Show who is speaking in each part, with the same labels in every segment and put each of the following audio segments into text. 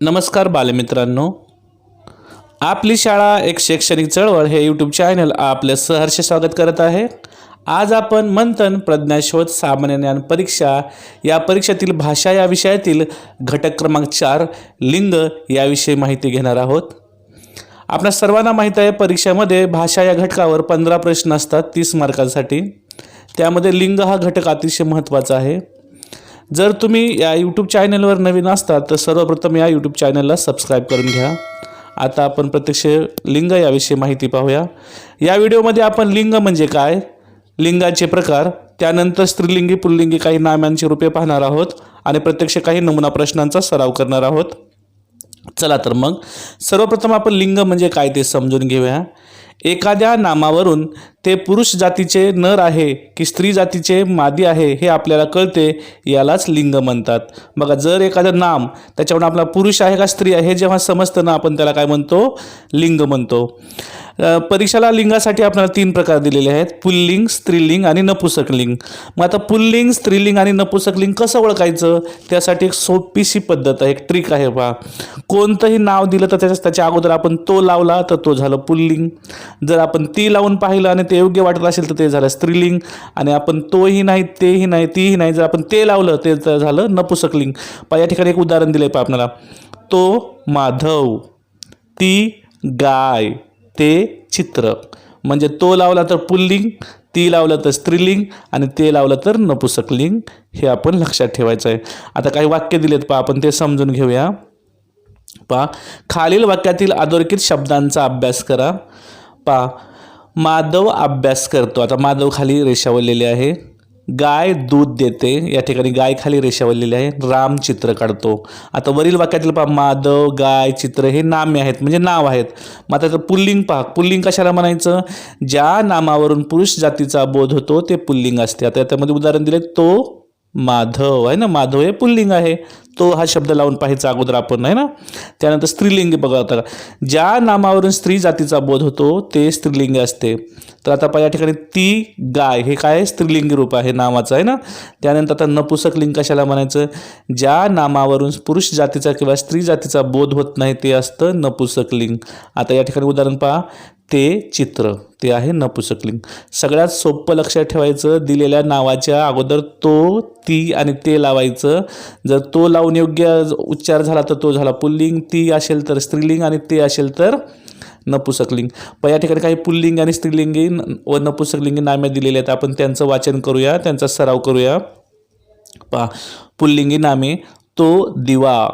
Speaker 1: नमस्कार बालमित्रांनो. आपली शाळा एक शैक्षणिक चळवळ हे यूट्यूब चॅनल आपले सहर्ष स्वागत करत आहे. आज आपण मंथन प्रज्ञाशोध सामान्य ज्ञान परीक्षा या परीक्षेतील भाषा या विषयातील घटक क्रमांक चार लिंग याविषयी माहिती घेणार आहोत. आपल्या सर्वांना माहीत आहे परीक्षेमध्ये भाषा या घटकावर पंधरा प्रश्न असतात तीस मार्कांसाठी. त्यामध्ये लिंग हा घटक अतिशय महत्त्वाचा आहे. जर तुम्ही या यूट्यूब चॅनलवर नवीन असतात तर सर्वप्रथम या यूट्यूब चॅनलला सबस्क्राईब करून घ्या. आता आपण प्रत्यक्ष लिंग याविषयी माहिती पाहूया. या व्हिडिओमध्ये आपण लिंग म्हणजे काय? लिंगाचे प्रकार त्यानंतर स्त्रीलिंगी पुल्लिंगी काही नाम्यांची रूपे पाहणार आहोत आणि प्रत्यक्ष काही नमुना प्रश्नांचा सराव करणार आहोत. चला तर मग सर्वप्रथम आपण लिंग म्हणजे काय ते समजून घेऊया. एखाद्या नामावरून ते पुरुष जातीचे नर आहे की स्त्री जातीचे मादी आहे हे आपल्याला कळते यालाच लिंग म्हणतात. बघा जर एखादं नाम त्याच्यावर आपला पुरुष आहे का स्त्री आहे हे जेव्हा समजतं ना आपण त्याला काय म्हणतो? लिंग म्हणतो. परीक्षाला लिंगासाठी आपल्याला तीन प्रकार दिलेले आहेत. पुल्लिंग स्त्रीलिंग आणि नपुसकलिंग मग आता पुल्लिंग स्त्रीलिंग आणि नपुसकलिंग कसं ओळखायचं? त्यासाठी एक सोपीशी पद्धत आहे एक ट्रिक आहे पहा कोणतंही नाव दिलं तर त्याच्या त्याच्या अगोदर आपण तो लावला तर तो झालं पुल्लिंग. जर आपण ती लावून पाहिलं आणि ते योग्य वाटत असेल तर ते झालं स्त्रीलिंग. आणि आपण तोही नाही तेही नाही तीही नाही जर आपण ते लावलं ते तर झालं नपुसकलिंग. पहा या ठिकाणी एक उदाहरण दिलं आहे पहा आपल्याला. तो माधव ती गाय ते चित्र. म्हणजे तो लावला तर पुल्लिंग ती लावलं तर स्त्रीलिंग आणि ते लावलं तर नपुसकलिंग. हे आपण लक्षात ठेवायचं आहे. आता काही वाक्य दिलेत पहा आपण ते समजून घेऊया. पहा खालील वाक्यातील अधोरेखित शब्दांचा अभ्यास करा. पहा माधव अभ्यास करतो. आता माधव खाली रेषावलेले आहे. गाय दूध देते. या ठिकाणी गाय खाली रेषावलेली आहे. राम चित्र काढतो. आता वरील वाक्यातील पहा माधव गाय चित्र हे नामे आहेत म्हणजे नाव आहेत. मग आता तर पुल्लिंग पहा. पुल्लिंग कशाला म्हणायचं? ज्या नामावरून पुरुष जातीचा बोध होतो ते पुल्लिंग असते. आता त्यामध्ये उदाहरण दिले तो माधव आहे ना? माधव हे पुल्लिंग आहे. तो हा शब्द लावून पाहायचा अगोदर आपण आहे ना? त्यानंतर स्त्रीलिंग बघा आता. ज्या नामावरून स्त्री जातीचा बोध होतो ते स्त्रीलिंग असते. तर आता पहा या ठिकाणी ती गाय हे काय? आहे? स्त्रीलिंगी रूप आहे नामाचं आहे ना? त्यानंतर आता नपुसक लिंग कशाला म्हणायचं? ज्या नामावरून पुरुष जातीचा किंवा स्त्री जातीचा बोध होत नाही ते असतं नपुसक लिंग. आता या ठिकाणी उदाहरण पहा. ते चित्र ते आहे नपुसकलिंग. सगळ्यात सोपं लक्षात ठेवायचं दिलेल्या नावाच्या अगोदर तो ती आणि ते लावायचं. जर तो लावून योग्य उच्चार झाला तर तो झाला पुल्लिंग ती असेल तर स्त्रीलिंग आणि ते असेल तर नपुसकलिंग. पण या ठिकाणी काही पुल्लिंग आणि स्त्रीलिंगी व नपुसकलिंगी नामे दिलेली आहेत. आपण त्यांचं वाचन करूया त्यांचा सराव करूया. पहा पुल्लिंगी नामे तो दिवा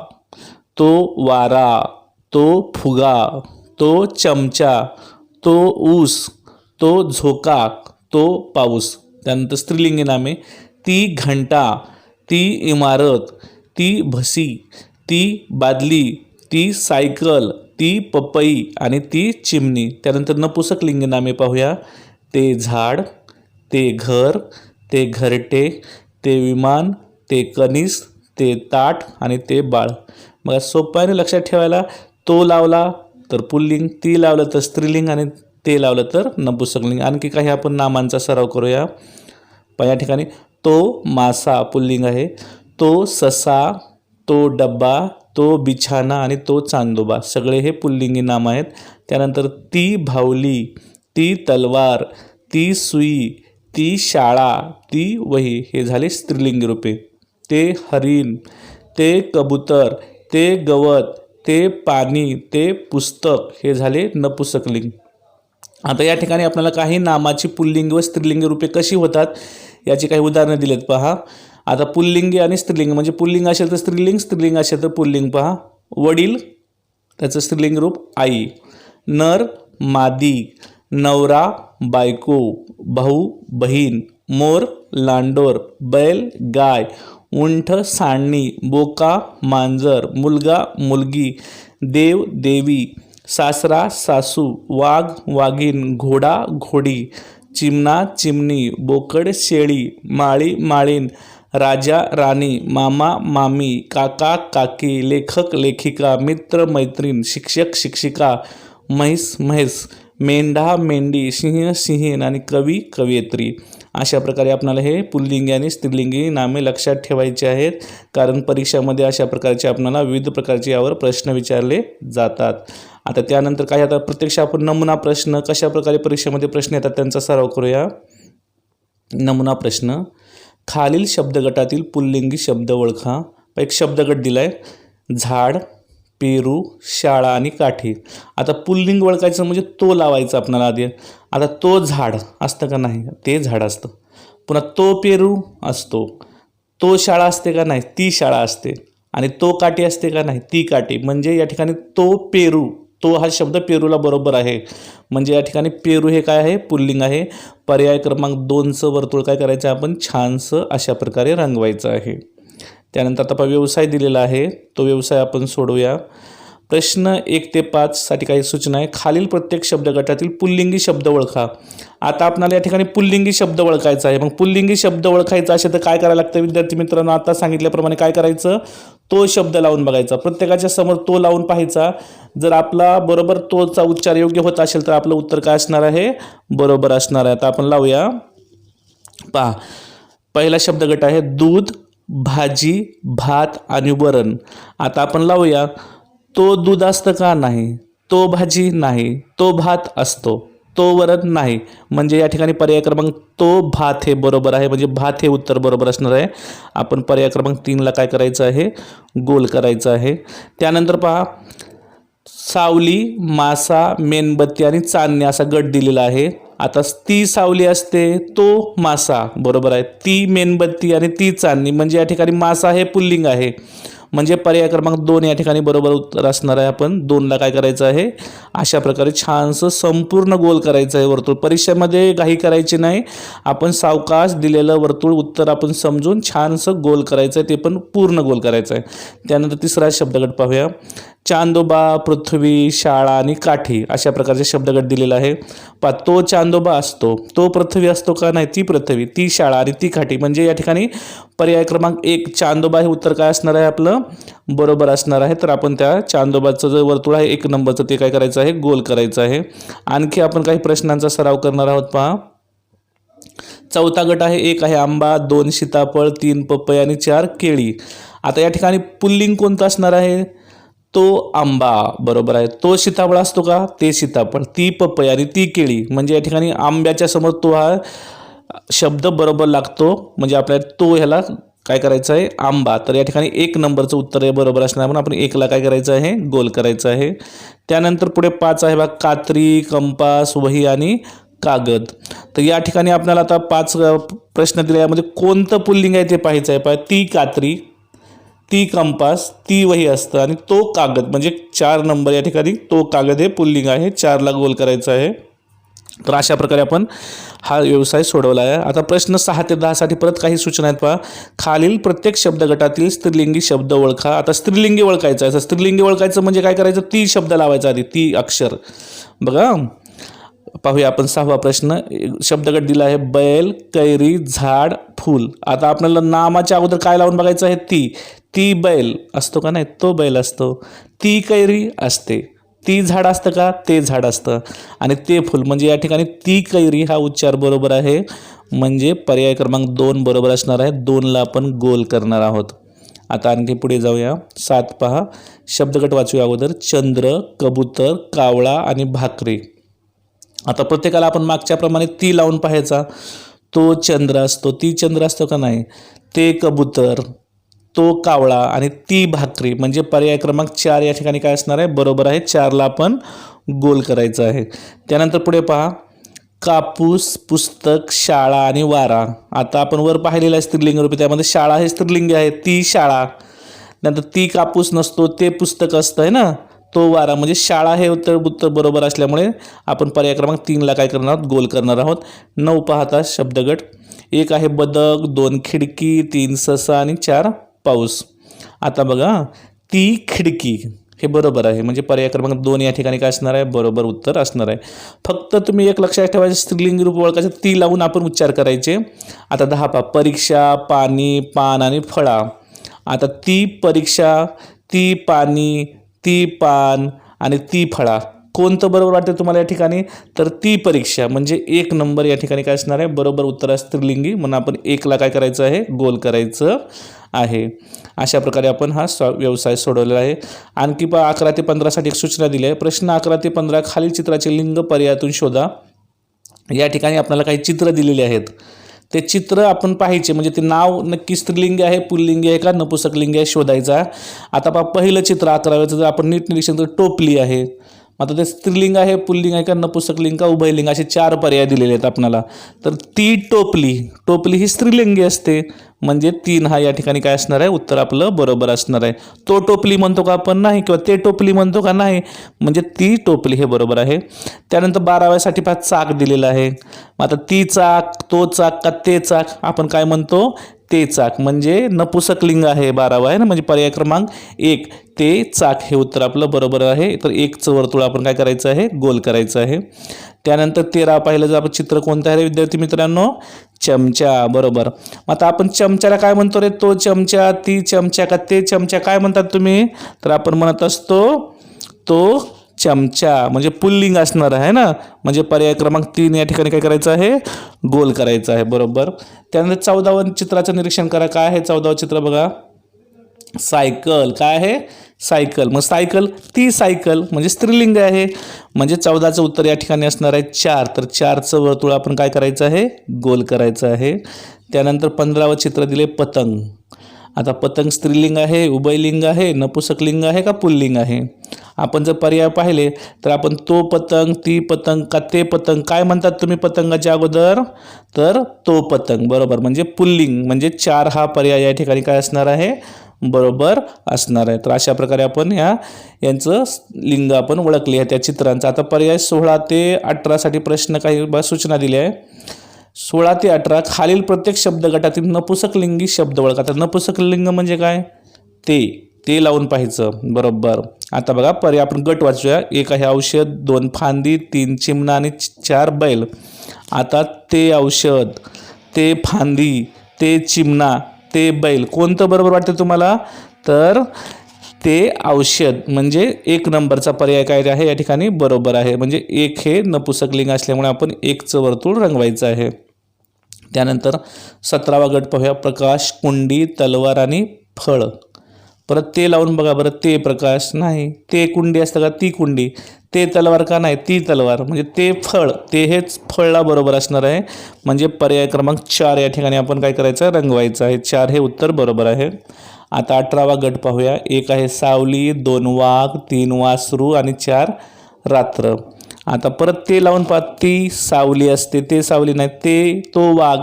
Speaker 1: तो वारा तो फुगा तो चमचा तो ऊस तो झोका तो पाऊस. त्यानंतर स्त्रीलिंगी नामे. ती घंटा ती इमारत ती भसी ती बादली ती सायकल ती पपई आणि ती चिमणी. त्यानंतर नपुसक लिंगनामे पाहूया. ते झाड ते घर ते घरटे ते विमान ते कनिस ते ताट आणि ते बाळ. मग सोप्याने लक्षात ठेवायला तो लावला. तर पुल्लिंग ती लावलं तर स्त्रीलिंग आणि ते लावलं तर नपुसकलिंग. आणखी काही आपण नामांचा सराव करूया. पण या ठिकाणी तो मासा पुल्लिंग आहे. तो ससा तो डब्बा तो बिछाना आणि तो चांदोबा सगळे हे पुल्लिंगी नाम आहेत. त्यानंतर ती भावली ती तलवार ती सुई ती शाळा ती वही हे झाले स्त्रीलिंगी रूपे ते हरिण ते कबूतर ते गवत ते पाणी ते पुस्तक हे झाले नपुसकलिंग. आता या ठिकाणी आपल्याला काही नामाची पुल्लिंग व स्त्रीलिंगी रूपे कशी होतात याची काही उदाहरणं दिलेत पहा. आता पुल्लिंगी आणि स्त्रीलिंग म्हणजे पुल्लिंग असेल तर स्त्रीलिंग स्त्रीलिंग असेल तर पुल्लिंग पहा. वडील त्याचं स्त्रीलिंग रूप आई. नर मादी. नवरा बायको. भाऊ बहीण. मोर लांडोर. बैल गाय. उंठ सांडणी बोका मांजर मुलगा मुलगी देव देवी सासरा सासू वाघ वाघीण घोडा घोडी चिमणा चिमणी बोकड शेळी माळी माळीण राजा राणी मामा मामी काका काकी लेखक लेखिका मित्र मैत्रीण शिक्षक शिक्षिका म्हैस म्हैस मेंढा मेंढी सिंह सिंहीण आणि कवी कवयित्री. अशा प्रकारे आपल्याला हे पुल्लिंगी आणि स्त्रीलिंगी नामे लक्षात ठेवायची आहेत. कारण परीक्षामध्ये अशा प्रकारचे आपल्याला विविध प्रकारचे यावर प्रश्न विचारले जातात. आता त्यानंतर काय आता प्रत्यक्ष आपण नमुना प्रश्न कशा प्रकारे परीक्षेमध्ये प्रश्न येतात त्यांचा सराव करूया. नमुना प्रश्न. खालील शब्दगटातील पुल्लिंगी शब्द ओळखा. एक शब्दगट दिला आहे झाड. पेरू शाळा आणि काठी. आता पुल्लिंग ओळखायचं म्हणजे तो लावायचा आपल्याला आधी. आता तो झाड असतं का नाही? ते झाड असतं. पुन्हा तो पेरू असतो. तो शाळा असते का नाही? ती शाळा असते. आणि तो काठी असते का नाही? ती काठी. म्हणजे या ठिकाणी तो पेरू तो हा शब्द पेरूला बरोबर आहे. म्हणजे या ठिकाणी पेरू हे काय आहे? पुल्लिंग आहे. पर्याय क्रमांक दोनचं वर्तुळ काय करायचं आपण? छानसं अशा प्रकारे रंगवायचं आहे. त्यानंतर आता व्यवसाय दिलेला आहे. तो व्यवसाय आपण सोडूया प्रश्न एक ते पाचसाठी काही सूचना आहे. खालील प्रत्येक शब्दगटातील पुल्लिंगी शब्द ओळखा. आता आपल्याला या ठिकाणी पुल्लिंगी शब्द ओळखायचा आहे. मग पुल्लिंगी शब्द ओळखायचा असेल तर काय करायला लागतं? विद्यार्थी मित्रांनो आता सांगितल्याप्रमाणे काय करायचं? तो शब्द लावून बघायचा. प्रत्येकाच्या समोर तो लावून पाहायचा. जर आपला बरोबर तोचा उच्चार योग्य होत असेल तर आपलं उत्तर काय असणार आहे? बरोबर असणार आहे. आता आपण लावूया. पहा. पहिला शब्दगट आहे दूध. भाजी भात आणि वरण. आता आपण लावूया तो दूध असतं का नाही? तो भाजी नाही तो भात असतो तो वरण नाही. म्हणजे या ठिकाणी पर्याय क्रमांक तो भात हे बरोबर आहे. म्हणजे भात हे उत्तर बरोबर असणार आहे. आपण पर्याय क्रमांक तीनला काय करायचं आहे? गोल करायचं आहे. त्यानंतर पहा सावली मासा मेणबत्ती आणि चांदणे असा गट दिलेला आहे. आता ती सावली असते तो मासा. बरोबर आहे. ती मेणबत्ती आणि ती चांदणी. म्हणजे या ठिकाणी मासा हे पुल्लिंग आहे. म्हणजे पर्याय क्रमांक दोन या ठिकाणी बरोबर उत्तर असणार आहे आपण. दोनला काय करायचं आहे? अशा प्रकारे छानसं संपूर्ण गोल करायचं आहे वर्तुळ. परीक्षेमध्ये काही करायची नाही. आपण सावकाश दिलेलं वर्तुळ उत्तर आपण समजून छानसं गोल करायचं आहे. ते पण पूर्ण गोल करायचं आहे. त्यानंतर तिसरा शब्दगट पाहूया. चांदोबा पृथ्वी शाळा आणि काठी अशा प्रकारचे शब्दगट दिलेला आहे. पा तो चांदोबा असतो. तो पृथ्वी असतो का नाही? ती पृथ्वी ती शाळा आणि ती काठी. म्हणजे या ठिकाणी पर्याय क्रमांक एक चांदोबा हे उत्तर काय असणार आहे आपलं? बरोबर असणार आहे. तर आपण त्या चांदोबाचं जो वर्तुळ आहे एक नंबरचं ते काय करायचं आहे? गोल करायचं आहे. आणखी आपण काही प्रश्नांचा सराव करणार आहोत पहा. चौथा गट आहे एक आहे आंबा दोन सीताफळ तीन पपई आणि चार केळी. आता या ठिकाणी पुल्लिंग कोणतं असणार आहे? तो आंबा. बरोबर आहे. तो सीताफळ असतो का? ते सीताफळ. ती पपई आणि ती केळी. म्हणजे या ठिकाणी आंब्याच्या समोर तो हा शब्द बरोबर लागतो. म्हणजे आपल्याला तो ह्याला काय करायचं आहे? आंबा. तर या ठिकाणी एक नंबरचं उत्तर आहे बरोबर असणार. म्हणून आपण एकला काय करायचं आहे? गोल करायचं आहे. त्यानंतर पुढे पाच आहे बघा कात्री कंपास वही आणि कागद. तर या ठिकाणी आपल्याला आता पाच प्रश्न दिले. यामध्ये कोणतं पुल्लिंग आहे ते पाहायचं आहे? पहा ती कात्री ती कंपास ती वही असतं आणि तो कागद. म्हणजे चार नंबर या ठिकाणी तो कागद हे पुल्लिंग आहे. चारला गोल करायचं आहे. तर अशा प्रकारे आपण हा व्यवसाय सोडवला आहे. आता प्रश्न सहा ते दहासाठी परत काही सूचना आहेत पहा. खालील प्रत्येक शब्दगटातील स्त्रीलिंगी शब्द ओळखा. आता स्त्रीलिंगी ओळखायचं आहे. स्त्रीलिंगी ओळखायचं म्हणजे काय करायचं? ती शब्द लावायचा आधी. ती अक्षर. बघा. पाहूया आपण सहावा प्रश्न. शब्दगट दिला आहे. बैल कैरी झाड फूल. आता आपल्याला नामाच्या अगोदर काय लावून बघायचं आहे? ती. ती बैल असतो का नाही? तो बैल असतो. ती कैरी असते. ती झाड असतं का? ते झाड असतं. आणि ते फुल म्हणजे या ठिकाणी ती कैरी हा उच्चार बरोबर आहे. म्हणजे पर्याय क्रमांक दोन बरोबर असणार आहे. दोनला आपण गोल करणार आहोत. आता आणखी पुढे जाऊया. सात पहा. शब्दगट वाचूया अगोदर. चंद्र कबूतर कावळा आणि भाकरी. आता प्रत्येकाला आपण मागच्याप्रमाणे ती लावून पाहायचा. तो चंद्र असतो. ती चंद्र असतो का नाही? ते कबूतर तो कावळा आणि ती भाकरी म्हणजे पर्याय क्रमांक चार या ठिकाणी काय असणार आहे? बरोबर आहे चारला आपण गोल करायचं आहे. त्यानंतर पुढे पहा. कापूस पुस्तक शाळा आणि वारा. आता आपण वर पाहिलेलं आहे स्त्रीलिंग रूपी त्यामध्ये शाळा हे स्त्रीलिंग आहे ती शाळा. नंतर ती कापूस नसतो ते पुस्तक असतं आहे ना? तो वारा म्हणजे शाळा हे उत्तर उत्तर बरोबर असल्यामुळे आपण पर्याय क्रमांक तीनला काय करणार आहोत? गोल करणार आहोत. नऊ पाहता शब्दगट. एक आहे बदक दोन खिडकी तीन ससा आणि चार पाऊस. आता बघा ती खिडकी हे बरोबर आहे. म्हणजे पर्याय क्रमांक दोन या ठिकाणी काय असणार आहे? बरोबर उत्तर असणार आहे. फक्त तुम्ही एक लक्षात ठेवायचं स्त्रीलिंग रूप ओळखायचं ती लावून आपण उच्चार करायचे. आता दहा पा परीक्षा पाणी पान आणि फळा. आता ती परीक्षा ती पाणी ती पान आणि ती फळा. कोणतं बरोबर वाटतं तुम्हाला या ठिकाणी? तर ती परीक्षा. म्हणजे एक नंबर या ठिकाणी काय असणार आहे? बरोबर उत्तर आहे स्त्रीलिंगी. म्हणून आपण एकला काय करायचं आहे? गोल करायचं. आहे. अशा प्रकारे आपण हा स्व व्यवसाय सोडवलेला आहे. आणखी प अकरा ते पंधरासाठी एक सूचना दिली आहे. प्रश्न अकरा ते पंधरा खालील चित्राचे लिंग पर्यायातून शोधा. या ठिकाणी आपल्याला काही चित्र दिलेली आहेत. ते चित्र आपण पाहायचे म्हणजे ते नाव नक्की स्त्रीलिंग आहे पुल्लिंगी आहे का नपुसकलिंगी आहे शोधायचा. आता पहा पहिलं चित्र अकराव्याचं जर आपण नीट निरीक्षण तर टोपली आहे. आता ते स्त्रीलिंग आहे पुल्लिंग आहे का नपुसकलिंग का उभयलिंग असे चार पर्याय दिलेले आहेत आपणाला. तर ती टोपली टोपली ही स्त्रीलिंगी असते. म्हणजे तीन हा या ठिकाणी काय असणार आहे? उत्तर आपलं बरोबर असणार आहे. तो टोपली म्हणतो का आपण नाही किंवा ते टोपली म्हणतो का नाही? म्हणजे ती टोपली हे बरोबर आहे. त्यानंतर बाराव्यासाठी पहा चाक दिलेला आहे. मग आता ती चाक तो चाक का ते चाक? आपण काय म्हणतो? ते चाक. म्हणजे नपुसकलिंग आहे बारावा आहे ना? म्हणजे पर्याय क्रमांक एक. ते चाक हे उत्तर आपलं बरोबर आहे. तर एकचं वर्तुळ आपण काय करायचं आहे? गोल करायचं आहे. त्यानंतर तेरा पाहिलं जर आपण चित्र कोणतं आहे रे विद्यार्थी मित्रांनो? चमचा. बरोबर. मग आता आपण चमच्याला काय म्हणतो रे? तो चमचा ती चमचा का ते चमचा? काय म्हणतात तुम्ही? तर आपण म्हणत असतो तो चमचा म्हणजे पुल्लिंग असणार आहे ना? म्हणजे पर्याय क्रमांक तीन या ठिकाणी काय करायचं आहे? गोल करायचं आहे बरोबर. त्यानंतर चौदावं चित्राचं निरीक्षण करा. काय आहे चौदावं चित्र बघा? सायकल. काय आहे? सायकल. मग सायकल ती सायकल म्हणजे स्त्रीलिंग आहे. म्हणजे चौदाचं उत्तर या ठिकाणी असणार आहे चार. तर चारचं वर्तुळ आपण काय करायचं आहे? गोल करायचं आहे. त्यानंतर पंधरावं चित्र दिले पतंग. आता पतंग स्त्रीलिंग आहे उभयलिंग आहे नपुसकलिंग आहे का पुल्लिंग आहे? आपण जर पर्याय पाहिले तर आपण तो पतंग ती पतंग का ते पतंग काय म्हणतात तुम्ही पतंगाच्या अगोदर? तर तो पतंग बरोबर. म्हणजे पुल्लिंग म्हणजे चार हा पर्याय या ठिकाणी काय असणार आहे? बरोबर असणार आहे. तर अशा प्रकारे आपण या यांचं लिंग आपण ओळखले आहे त्या चित्रांचं. आता पर्याय सोळा ते अठरासाठी प्रश्न काही बा सूचना दिल्या आहे सोळा ते अठरा खालील प्रत्येक शब्द गटातील नपुसकलिंगी शब्द ओळख. आता नपुसकलिंग म्हणजे काय? ते. ते लावून पाहायचं. बरोबर. आता बघा पर्याय आपण गट वाचूया. एक आहे औषध दोन फांदी तीन चिमणा आणि चार बैल. आता ते औषध ते फांदी ते चिमणा ते बैल कोणतं बरोबर वाटतं तुम्हाला? तर ते औषध म्हणजे एक नंबरचा पर्याय काय आहे? या ठिकाणी बरोबर आहे. म्हणजे एक हे नपुसकलिंग असल्यामुळे आपण एकचं वर्तुळ रंगवायचं आहे. त्यानंतर सतरावा गट पाहूया. प्रकाश कुंडी तलवार आणि फळ. परत ते लावून बघा बरं ते प्रकाश नाही ते कुंडी असतं का ती कुंडी ते तलवार का नाही ती तलवार. म्हणजे ते फळ ते हेच फळला बरोबर असणार आहे. म्हणजे पर्याय क्रमांक चार या ठिकाणी आपण काय करायचं रंगवायचं आहे. चार हे उत्तर बरोबर आहे. आता अठरावा गट पाहूया. एक आहे सावली दोन वाघ तीन वासरू आणि चार रात्र. आता परत ते लावून पहा. ती सावली असते ते सावली नाही ते तो वाघ.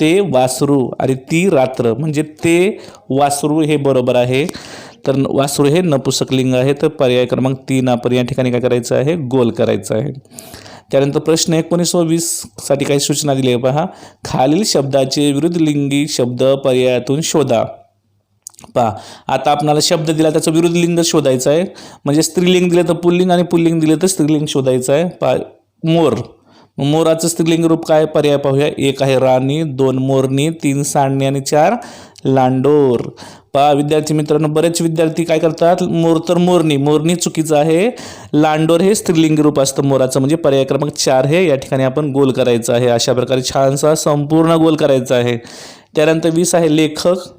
Speaker 1: ते वासरू आणि ती रात्र म्हणजे ते वासरू हे बरोबर आहे. तर वासरू हे नपुसकलिंग आहे तर पर्याय क्रमांक तीन आपण या ठिकाणी काय करायचं आहे? गोल करायचं आहे. त्यानंतर प्रश्न एकोणीस व वीससाठी काही सूचना दिली आहे पहा. खालील शब्दाचे विरुद्ध लिंगी शब्द पर्यायातून शोधा. पहा. आता आपणाला शब्द दिला त्याचं विरुद्ध लिंग शोधायचं आहे. म्हणजे स्त्रीलिंग दिलं तर पुल्लिंग आणि पुल्लिंग दिलं तर स्त्रीलिंग शोधायचं आहे. पा मोर. मोराचं स्त्रीलिंग रूप काय पर्याय पाहूया. एक आहे राणी दोन मोरणी तीन सांडणी आणि चार लांडोर. पहा विद्यार्थी मित्रांनो बरेच विद्यार्थी काय करतात? मोर तर मोरणी मोरणी चुकीचं आहे. लांडोर हे स्त्रीलिंग रूप असतं मोराचं. म्हणजे पर्याय क्रमांक चार हे या ठिकाणी आपण गोल करायचं आहे. अशा प्रकारे छानसा संपूर्ण गोल करायचा आहे. त्यानंतर वीस आहे लेखक.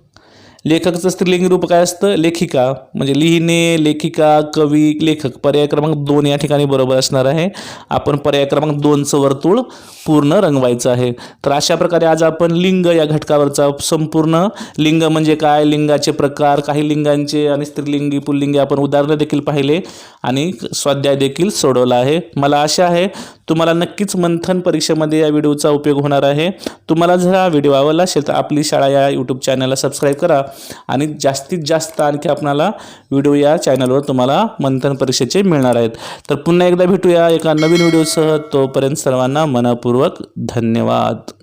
Speaker 1: लेखकचं स्त्रीलिंगी रूप काय असतं? लेखिका. म्हणजे लिहिणे लेखिका कवी लेखक. पर्याय क्रमांक दोन या ठिकाणी बरोबर असणार आहे. आपण पर्याय क्रमांक दोनचं वर्तुळ पूर्ण रंगवायचं आहे. तर अशा प्रकारे आज आपण लिंग या घटकावरचा संपूर्ण लिंग म्हणजे काय लिंगाचे प्रकार काही लिंगांचे आणि स्त्रीलिंगी पुल्लिंगी आपण उदाहरणं देखील पाहिले आणि स्वाध्याय देखील सोडवला आहे. मला आशा आहे तुम्हाला नक्कीच मंथन परीक्षेमध्ये या व्हिडिओचा उपयोग होणार आहे. तुम्हाला जर हा व्हिडिओ आवडला असेल तर आपली शाळा या यूट्यूब चॅनलला सबस्क्राईब करा आणि जास्तीत जास्त आणखी आपणाला व्हिडिओ या चॅनलवर तुम्हाला मंथन परीक्षेचे मिळणार आहेत. तर पुन्हा एकदा भेटूया एका नवीन व्हिडिओसह. तोपर्यंत सर्वांना मनपूर्वक धन्यवाद.